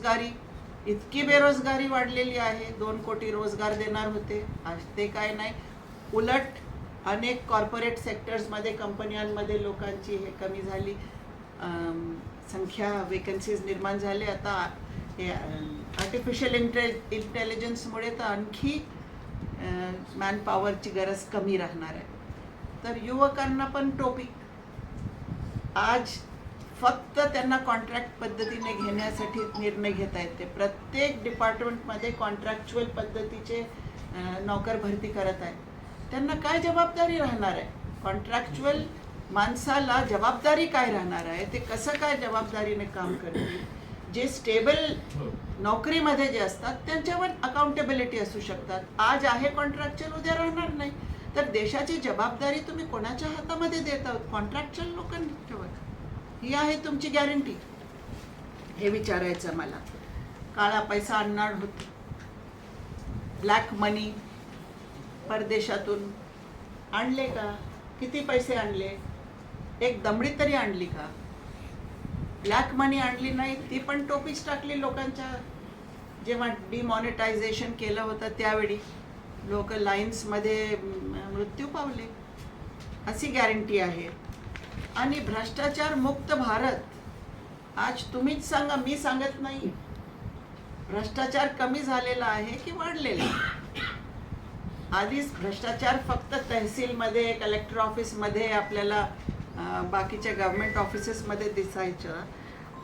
बेरोजगारी इतकी बेरोजगारी वाढलेली आहे दोन कोटी रोजगार देणार होते आज ते काय नाही. उलट अनेक कॉर्पोरेट सेक्टर्समध्ये कंपन्यांमध्ये लोकांची हे कमी झाली. संख्या वेकन्सीज निर्माण झाले. आता हे आर्टिफिशियल इंटे इंटेलिजन्समुळे तर आणखी मॅनपॉवरची गरज कमी राहणार आहे. तर युवकांना पण टोपिक आज फक्त त्यांना कॉन्ट्रॅक्ट पद्धतीने घेण्यासाठी निर्णय घेता येते प्रत्येक डिपार्टमेंटमध्ये कॉन्ट्रॅक्च्युअल पद्धतीचे नोकर भरती करत आहे त्यांना काय जबाबदारी राहणार आहे? कॉन्ट्रॅक्च्युअल माणसाला जबाबदारी काय राहणार आहे? ते कसं काय जबाबदारीने काम करतील? जे स्टेबल नोकरीमध्ये जे असतात त्यांच्यावर अकाउंटेबिलिटी असू शकतात. आज आहे कॉन्ट्रॅक्च्युअल उद्या राहणार नाही. तर देशाची जबाबदारी तुम्ही कोणाच्या हातामध्ये देत आहोत? कॉन्ट्रॅक्च्युअल लोकांच्यावर ही आहे तुमची गॅरंटी हे विचारायचं मला. काळा पैसा आणणार होत. ब्लॅक मनी परदेशातून आणले का? किती पैसे आणले? एक दमडी तरी आणली का? ब्लॅक मनी आणली नाही ती पण टोपीच टाकली लोकांच्या. जेव्हा डिमॉनिटायझेशन केलं होतं त्यावेळी लोक लाईन्समध्ये मृत्यू पावले. अशी गॅरंटी आहे. आणि भ्रष्टाचार मुक्त भारत. आज तुम्हीच सांगा मी सांगत नाही. भ्रष्टाचार कमी झालेला आहे की वाढलेला आहे? आधीच भ्रष्टाचार फक्त तहसीलमध्ये कलेक्टर ऑफिसमध्ये आपल्याला बाकीच्या गव्हर्नमेंट ऑफिसेसमध्ये दिसायचं.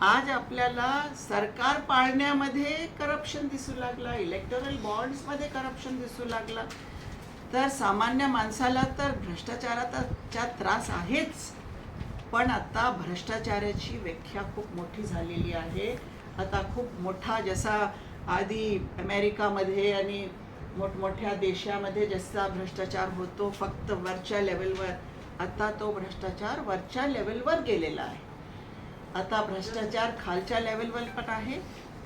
आज आपल्याला सरकार पाळण्यामध्ये करप्शन दिसू लागला इलेक्टोरल बॉन्ड्समध्ये करप्शन दिसू लागला. तर सामान्य माणसाला तर भ्रष्टाचाराचा त्रास आहेच. पण आता भ्रष्टाचाराची व्याख्या खूप मोठी झालेली आहे. आता खूप मोठा जसा आधी अमेरिकामध्ये आणि मोठमोठ्या देशामध्ये जसा भ्रष्टाचार होतो फक्त वरच्या लेवलवर आता तो भ्रष्टाचार वरच्या लेवलवर गेलेला आहे. आता भ्रष्टाचार खालच्या लेवलवर पण आहे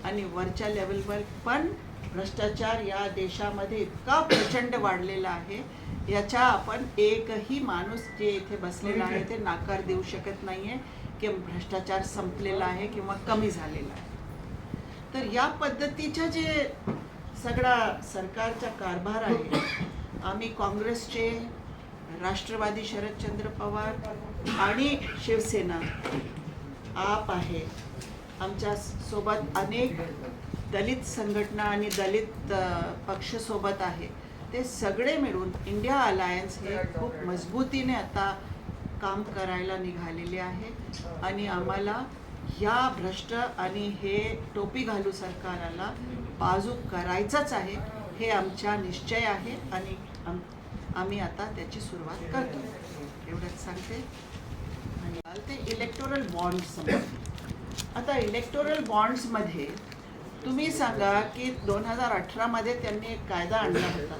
आणि वरच्या लेवलवर पण भ्रष्टाचार या देशामध्ये इतका प्रचंड वाढलेला आहे याच्या आपण एकही माणूस जे इथे बसलेला आहे ते नाकार देऊ शकत नाहीये की भ्रष्टाचार संपलेला आहे किंवा कमी झालेला आहे. तर या पद्धतीच्या जे सगळा सरकारचा कारभार आहे आम्ही काँग्रेसचे राष्ट्रवादी शरदचंद्र पवार आणि शिवसेना आप आहे. आमच्यासोबत अनेक दलित संघटना आणि दलित पक्षसोबत आहे. ते सगळे मिळून इंडिया अलायन्स हे खूप मजबूतीने आता काम करायला निघालेले आहे. आणि आम्हाला ह्या भ्रष्ट आणि हे टोपी घालू सरकाराला बाजू करायचंच आहे हे आमच्या निश्चय आहे आणि आम्ही आता त्याची सुरुवात करतो. एवढंच सांगते. आणि ते इलेक्टोरल बॉन्ड्स आता इलेक्टोरल बॉन्ड्समध्ये तुम्ही सांगा की दोन हजार अठरामध्ये त्यांनी एक कायदा आणला होता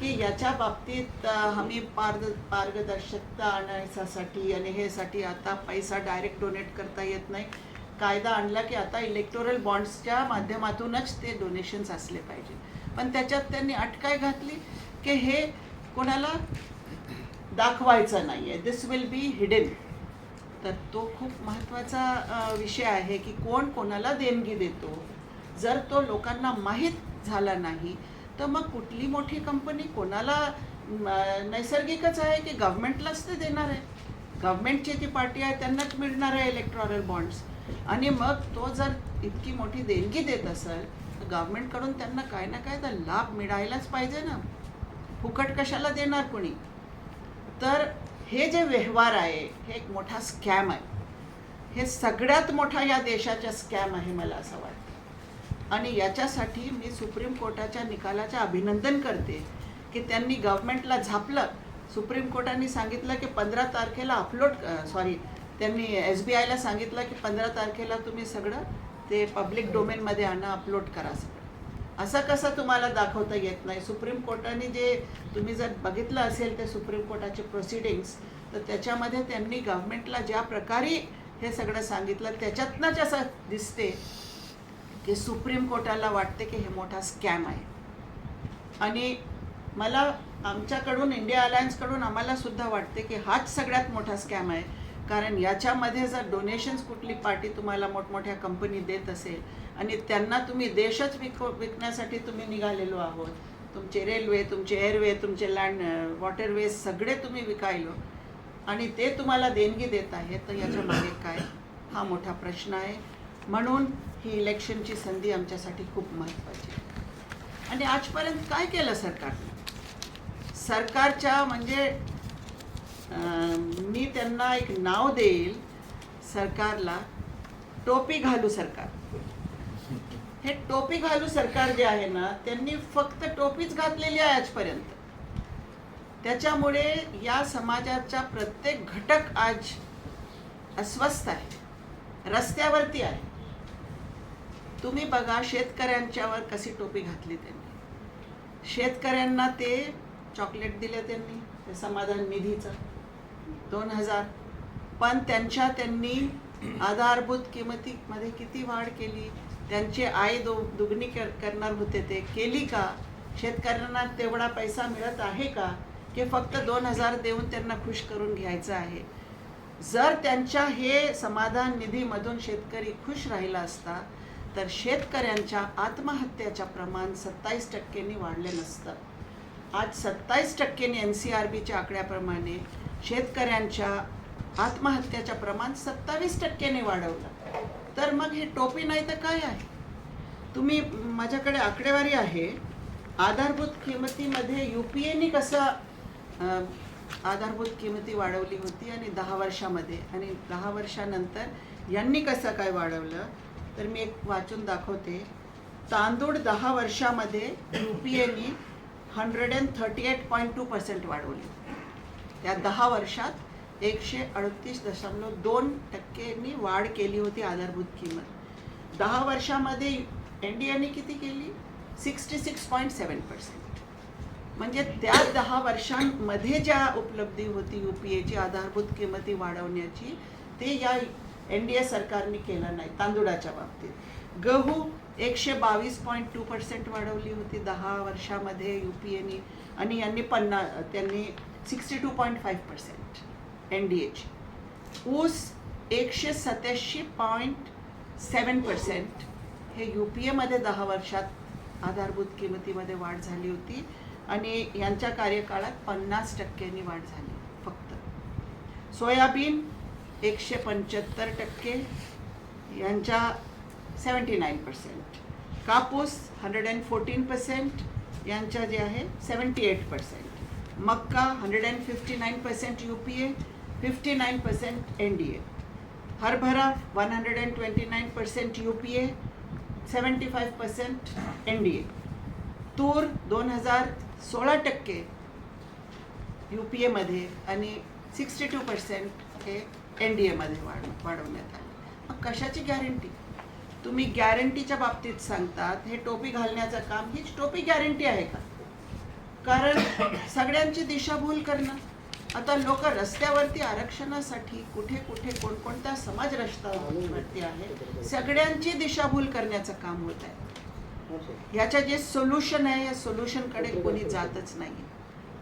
की याच्या बाबतीत हमी आम्ही पारद पारदर्शकता आणण्यासाठी आणि हे साठी आता पैसा डायरेक्ट डोनेट करता येत नाही. कायदा आणला की आता इलेक्टोरल बॉन्ड्सच्या माध्यमातूनच ते डोनेशन्स असले पाहिजे. पण त्याच्यात त्यांनी अटकाय घातली की हे कोणाला दाखवायचं नाही आहे दिस विल बी हिडन तर तो खूप महत्त्वाचा विषय आहे की कोण कोणाला देणगी देतो. जर तो लोकांना माहीत झाला नाही तर मग कुठली मोठी कंपनी कोणाला नैसर्गिकच आहे की गव्हर्नमेंटलाच ते देणार आहे? गव्हर्नमेंटची जी पार्टी आहे त्यांनाच मिळणार आहे इलेक्ट्रॉरल बॉन्ड्स आणि मग तो जर इतकी मोठी देणगी देत असेल तर गव्हर्नमेंटकडून त्यांना काय ना काय तर लाभ मिळायलाच पाहिजे ना. फुकट कशाला देणार कोणी? तर हे जे व्यवहार आहे हे एक मोठा स्कॅम आहे. हे सगळ्यात मोठा या देशाचा स्कॅम आहे मला असं वाटतं. आणि याच्यासाठी मी सुप्रीम कोर्टाच्या निकालाचे अभिनंदन करते की त्यांनी गव्हर्नमेंटला झापलं. सुप्रीम कोर्टाने सांगितलं की पंधरा तारखेला अपलोड सॉरी त्यांनी एस बी आयला सांगितलं की पंधरा तारखेला तुम्ही सगळं ते पब्लिक डोमेनमध्ये आणा अपलोड करा सगळं. असं कसं तुम्हाला दाखवता येत नाही? सुप्रीम कोर्टाने जे तुम्ही जर बघितलं असेल ते सुप्रीम कोर्टाचे प्रोसिडिंग्स तर त्याच्यामध्ये त्यांनी गव्हर्नमेंटला ज्या प्रकारे हे सगळं सांगितलं त्याच्यातनंच असं दिसते की सुप्रीम कोर्टाला वाटते की हे मोठा स्कॅम आहे. आणि मला आमच्याकडून इंडिया अलायन्सकडून आम्हाला सुद्धा वाटते की हाच सगळ्यात मोठा स्कॅम आहे. कारण याच्यामध्ये जर डोनेशन्स कुठली पार्टी तुम्हाला मोठमोठ्या कंपनी देत असेल आणि त्यांना तुम्ही देशच विक विकण्यासाठी तुम्ही निघालेलो आहोत. तुमचे रेल्वे तुमचे एअरवे तुमचे लँड वॉटरवेज सगळे तुम्ही विकायलो. आणि ते तुम्हाला देणगी देत आहेत तर याच्या मागे काय? हा मोठा प्रश्न आहे. म्हणून ही इलेक्शनची संधी आमच्यासाठी खूप महत्त्वाची आणि आजपर्यंत काय केलं सरकारनं? सरकारच्या म्हणजे मी त्यांना एक नाव देईल सरकारला टोपी घालू सरकार. हे टोपी घालू सरकार जे आहे ना त्यांनी फक्त टोपीच घातलेली आहे आजपर्यंत. त्याच्यामुळे या समाजाचा प्रत्येक घटक आज अस्वस्थ आहे रस्त्यावरती आहे. तुम्ही बघा शेतकऱ्यांच्यावर कशी टोपी घातली त्यांनी. शेतकऱ्यांना ते चॉकलेट दिले त्यांनी ते समाधान निधीचं. दोन हजार. पण त्यांच्या त्यांनी आधारभूत किमतीमध्ये किती वाढ केली? त्यांची आई दु दुगणी कर करणार होते ते. केली का? शेतकऱ्यांना तेवढा पैसा मिळत आहे का? की फक्त दोन हजार देऊन त्यांना खुश करून घ्यायचं आहे. जर त्यांच्या हे समाधान निधीमधून शेतकरी खुश राहिला असता तर शेतकऱ्यांच्या आत्महत्याच्या प्रमाण सत्तावीस टक्क्यांनी वाढले नसतं. आज सत्तावीस टक्क्यांनी एन सी आर बीच्या आकड्याप्रमाणे शेतकऱ्यांच्या आत्महत्याचं प्रमाण सत्तावीस टक्क्यांनी वाढवलं. तर मग हे टोपी नाही तर काय आहे? तुम्ही माझ्याकडे आकडेवारी आहे. आधारभूत किंमतीमध्ये यू पी एने कसं आधारभूत किंमती वाढवली होती आणि दहा वर्षामध्ये आणि दहा वर्षानंतर यांनी कसं काय वाढवलं? तर मी एक वाचून दाखवते. तांदूळ दहा वर्षामध्ये U P any hundred and thirty eight point two percent वाढवली. त्या दहा वर्षात एकशे अडतीस दशमलव दोन टक्केनी वाढ केली होती आधारभूत किंमत. दहा वर्षामध्ये एन डी एने किती केली? Sixty six point seven percent म्हणजे त्या दहा वर्षांमध्ये ज्या उपलब्धी होती यू पी एची आधारभूत किंमती वाढवण्याची ते या एन डी ए सरकारने केला नाही तांदुळाच्या बाबतीत. गहू एकशे बावीस पॉईंट टू पर्सेंट वाढवली होती दहा वर्षामध्ये यू पी एनी आणि यांनी पन्ना त्यांनी sixty two point five percent N D एची ऊस एकशे सत्याऐंशी पॉईंट सेवन पर्सेंट हे यू पी एमध्ये दहा वर्षात आधारभूत किंमतीमध्ये वाढ झाली होती आणि यांच्या कार्यकाळात पन्नास टक्क्यांनी वाढ झाली फक्त. सोयाबीन एकशे पंच्याहत्तर टक्के यांच्या सेवन्टी नाईन पर्सेंट. कापूस हंड्रेड अँड फोर्टीन पर्सेंट यांच्या जे आहे seventy eight percent. Mecca hundred and fifty nine percent U P A fifty nine percent N D A. हरभरा one hundred and twenty nine percent U P A seventy five percent N D A. तूर दोन हजार सोळा टक्के U P एमध्ये आणि sixty two percent हे N D एमध्ये वाढ वाढवण्यात आले. मग कशाची गॅरंटी तुम्ही गॅरंटीच्या बाबतीत सांगतात हे टोपी घालण्याचं काम हीच टोपी गॅरंटी आहे का? कारण सगळ्यांची दिशाभूल करणं आता लोक रस्त्यावरती आरक्षणासाठी कुठे कुठे कोणकोणता समाज रस्त्यावरती आहे सगळ्यांची दिशाभूल करण्याचं काम होत आहे. याच्या जे सोल्युशन आहे या सोल्युशनकडे कोणी जातच नाही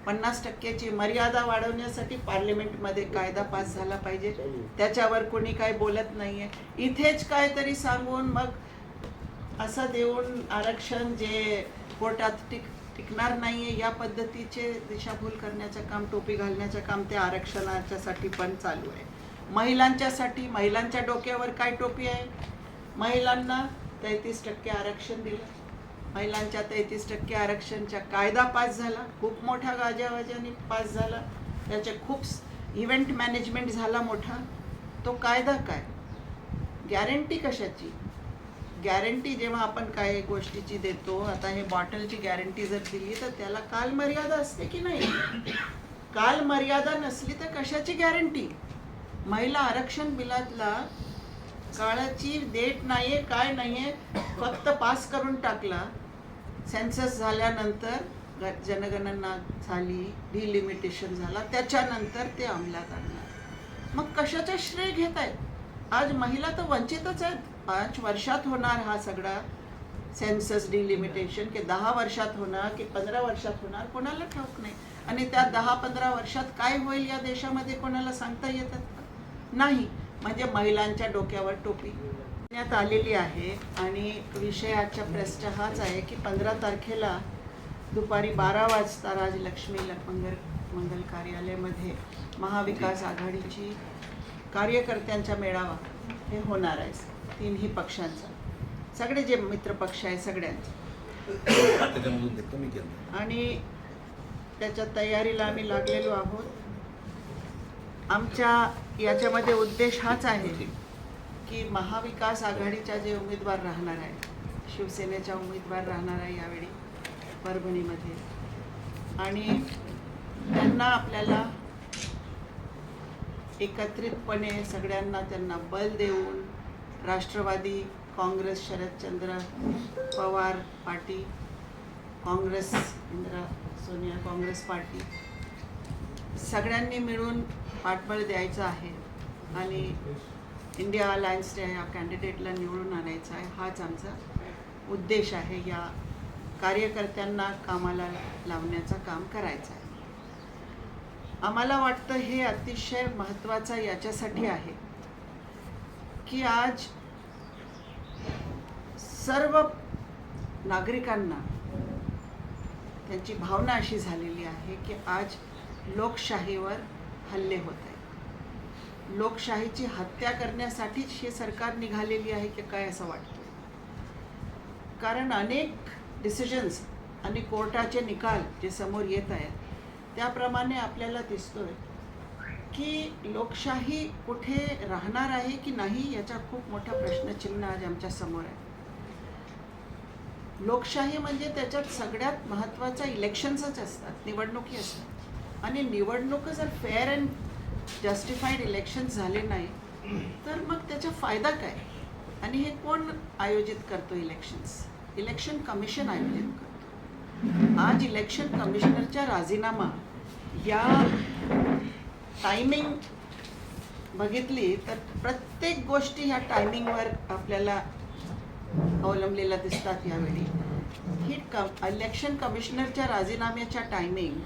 पन्नास टक्क्याची मर्यादा वाढवण्यासाठी पार्लिमेंटमध्ये कायदा पास झाला पाहिजे. त्याच्यावर कोणी काय बोलत नाहीये. इथेच काहीतरी सांगून मग असं देऊन आरक्षण जे कोर्टात टिक टिकणार नाहीये या पद्धतीचे दिशाभूल करण्याचं काम टोपी घालण्याचं काम ते आरक्षणाच्यासाठी पण चालू आहे. महिलांच्यासाठी महिलांच्या डोक्यावर काय टोपी आहे? महिलांना तेहतीस टक्के आरक्षण दिलं. महिलांच्या तेहतीस टक्के आरक्षणचा कायदा पास झाला. खूप मोठा गाजावाजाने पास झाला. त्याचे खूप इव्हेंट मॅनेजमेंट झाला मोठा. तो कायदा काय? गॅरंटी कशाची? गॅरंटी जेव्हा आपण काय गोष्टीची देतो आता हे बॉटलची गॅरंटी जर दिली तर त्याला काल मर्यादा असते की नाही? काल मर्यादा नसली तर कशाची गॅरंटी महिला आरक्षण बिलातला काळाची डेट नाहीये काय नाहीये फक्त पास करून टाकला. सेन्सस झाल्यानंतर ग- जनगणना झाली डिलिमिटेशन झाला त्याच्यानंतर ते अंमलात आणणार मग कशाचा श्रेय घेत आहेत? आज महिला तर वंचितच आहेत. पाच वर्षात होणार हा सगळा सेन्सस डिलिमिटेशन की दहा वर्षात होणार की पंधरा वर्षात होणार कोणाला ठाऊक नाही. आणि त्या दहा पंधरा वर्षात काय होईल या देशामध्ये कोणाला सांगता येतात नाही. म्हणजे महिलांच्या डोक्यावर टोपी करण्यात आलेली आहे आणि विषय आजच्या प्रेसचा हाच आहे की पंधरा तारखेला दुपारी बारा वाजता राजलक्ष्मी ल- मंगल कार्यालयामध्ये महाविकास आघाडीची कार्यकर्त्यांचा मेळावा हे होणार आहे. तीनही पक्षांचा. सगळे जे मित्र पक्ष आहे सगळ्यांचे. आणि त्याच्या तयारीला आम्ही लागलेलो आहोत. आमच्या याच्यामध्ये उद्देश हाच आहे की महाविकास आघाडीच्या जे उमेदवार राहणार आहे शिवसेनेचा उमेदवार राहणार आहे यावेळी परभणीमध्ये. आणि त्यांना आपल्याला एकत्रितपणे सगळ्यांना त्यांना बल देऊन Rashtravadi Congress Sharadchandra Pawar party Congress Indira Sonia Congress party सगळ्यांनी मिळून पाठबळ द्यायचं आहे. आणि इंडिया अलायन्सच्या या कॅन्डिडेटला निवडून आणायचा आहे. हाच आमचा उद्देश आहे. या कार्यकर्त्यांना कामाला लावण्याचं काम करायचं आहे. आम्हाला वाटतं हे अतिशय महत्त्वाचं याच्यासाठी आहे की आज सर्व नागरिकांना त्यांची भावना अशी झालेली आहे की आज लोकशाहीवर हल्ले होत आहेत. लोकशाहीची हत्या करण्यासाठीच हे सरकार निघालेली आहे की काय असं वाटतं कारण अनेक डिसिजन्स आणि कोर्टाचे निकाल जे समोर येत आहेत त्याप्रमाणे आपल्याला दिसतोय की लोकशाही कुठे राहणार आहे की नाही याचा खूप मोठा प्रश्नचिन्ह आज आमच्यासमोर आहे. लोकशाही म्हणजे त्याच्यात सगळ्यात महत्त्वाचा इलेक्शन्सच असतात निवडणुकी असतात. आणि निवडणूक जर फेअर अँड जस्टिफाईड इलेक्शन झाले नाही तर मग त्याचा फायदा काय? आणि हे कोण आयोजित करतो इलेक्शन्स इलेक्शन कमिशन आयोजित करतो. आज इलेक्शन कमिशनरचा राजीनामा या टायमिंग बघितली तर प्रत्येक गोष्टी ह्या टायमिंगवर आपल्याला अवलंबलेल्या दिसतात यावेळी. ही कम इलेक्शन कमिशनरच्या राजीनाम्याच्या टायमिंग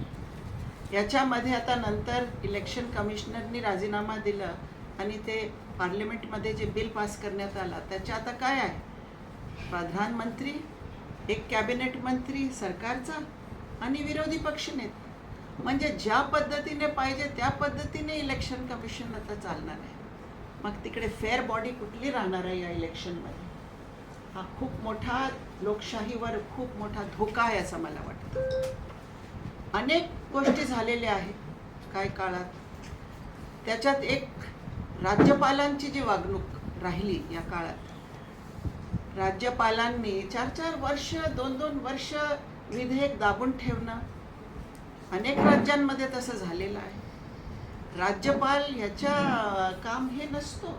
याच्यामध्ये आता नंतर इलेक्शन कमिशनरनी राजीनामा दिलं आणि ते पार्लिमेंटमध्ये जे बिल पास करण्यात आलं त्याच्या आता काय आहे? प्रधानमंत्री एक कॅबिनेट मंत्री सरकारचा आणि विरोधी पक्षनेते. म्हणजे ज्या पद्धतीने पाहिजे त्या पद्धतीने इलेक्शन कमिशन आता चालणार आहे. मग तिकडे फेअर बॉडी कुठली राहणार आहे या इलेक्शनमध्ये हा खूप मोठा लोकशाहीवर खूप मोठा धोका आहे असं मला वाटतं. अनेक गोष्टी झालेल्या आहेत काही काळात. त्याच्यात एक राज्यपालांची जी वागणूक राहिली या काळात राज्यपालांनी चार चार वर्ष दोन दोन वर्ष विधेयक दाबून ठेवणं अनेक राज्यांमध्ये तसं झालेलं आहे. राज्यपाल ह्याच्या काम हे नसतो.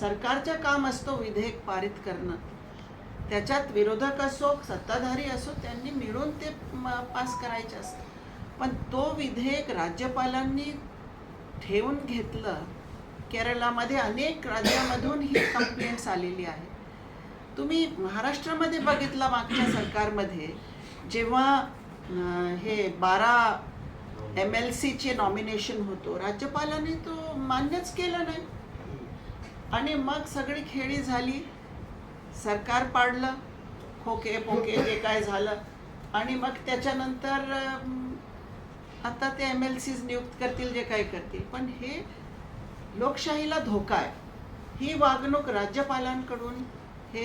सरकारचं काम असतो विधेयक पारित करणं. त्याच्यात विरोधक असो सत्ताधारी असो त्यांनी मिळून ते पास करायचे असतं पण तो विधेयक राज्यपालांनी ठेवून घेतलं केरळामध्ये अनेक राज्यामधून ही कंप्लेंट्स आलेली आहे. तुम्ही महाराष्ट्रामध्ये बघितला मागच्या सरकारमध्ये जेव्हा हे बारा एम एल सीचे नॉमिनेशन होतो राज्यपालांनी तो मान्यच केलं नाही. आणि मग सगळी खेळी झाली सरकार पाडलं खोके पोके जे काय झालं आणि मग त्याच्यानंतर आता ते एम एल सीज नियुक्त करतील जे काही करतील. पण हे लोकशाहीला धोका आहे. ही वागणूक राज्यपालांकडून हे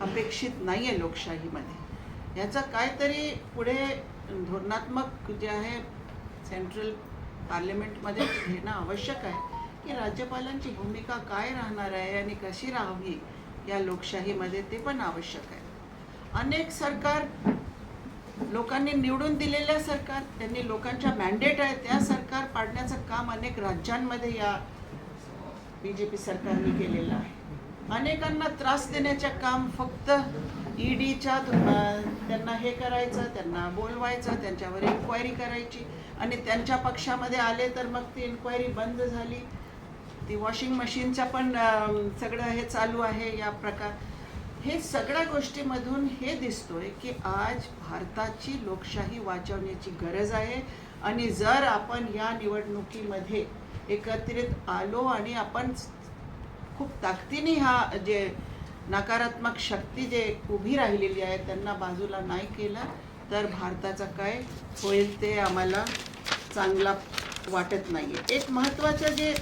अपेक्षित नाही आहे लोकशाहीमध्ये. ह्याचा काहीतरी पुढे धोरणात्मक जे आहे सेंट्रल पार्लमेंटमध्ये घेणं आवश्यक आहे की राज्यपालांची भूमिका काय राहणार आहे आणि कशी राहावी या लोकशाहीमध्ये ते पण आवश्यक आहे. अनेक सरकार लोकांनी निवडून दिलेल्या सरकार त्यांनी लोकांच्या मॅन्डेट आहे त्या सरकार पाडण्याचं काम अनेक राज्यांमध्ये या बी जे पी सरकारने केलेलं आहे. अनेकांना त्रास देण्याचं काम फक्त ईडीच्या त्यांना हे करायचं त्यांना बोलवायचं त्यांच्यावर इन्क्वायरी करायची. आणि त्यांच्या पक्षामध्ये आले तर मग ती इन्क्वायरी बंद झाली. ती वॉशिंग मशीनचा पण सगळं हे चालू आहे या प्रकार हे सगळ्या गोष्टीमधून हे दिसतोय की आज भारताची लोकशाही वाचवण्याची गरज आहे. आणि जर आपण या निवडणुकीमध्ये एकत्रित आलो आणि आपण खूप ताकदीने हा जे नकारात्मक शक्ती जे उभी राहिलेली आहे त्यांना बाजूला नाही केलं तर भारताचा काय होईल ते आम्हाला चांगला वाटत नाही आहे एक महत्त्वाचं जे